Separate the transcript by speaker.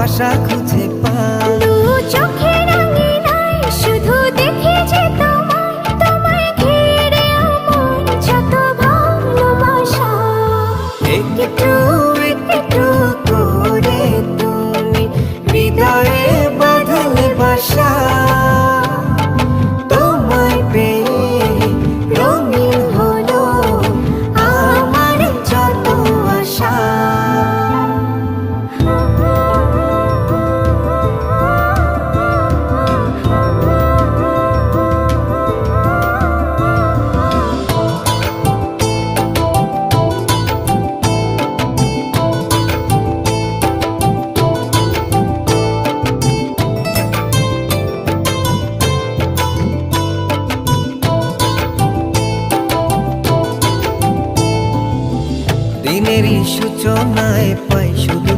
Speaker 1: ভাষা খুঁজে পাই।
Speaker 2: দু চোখের আঙিনায় শুধু দেখি যে তোমায় তোমায় ঘিরে আমার যত ভালোবাসা।
Speaker 1: একটু একটু প্রেমেরই সূচনায় পাই শুধু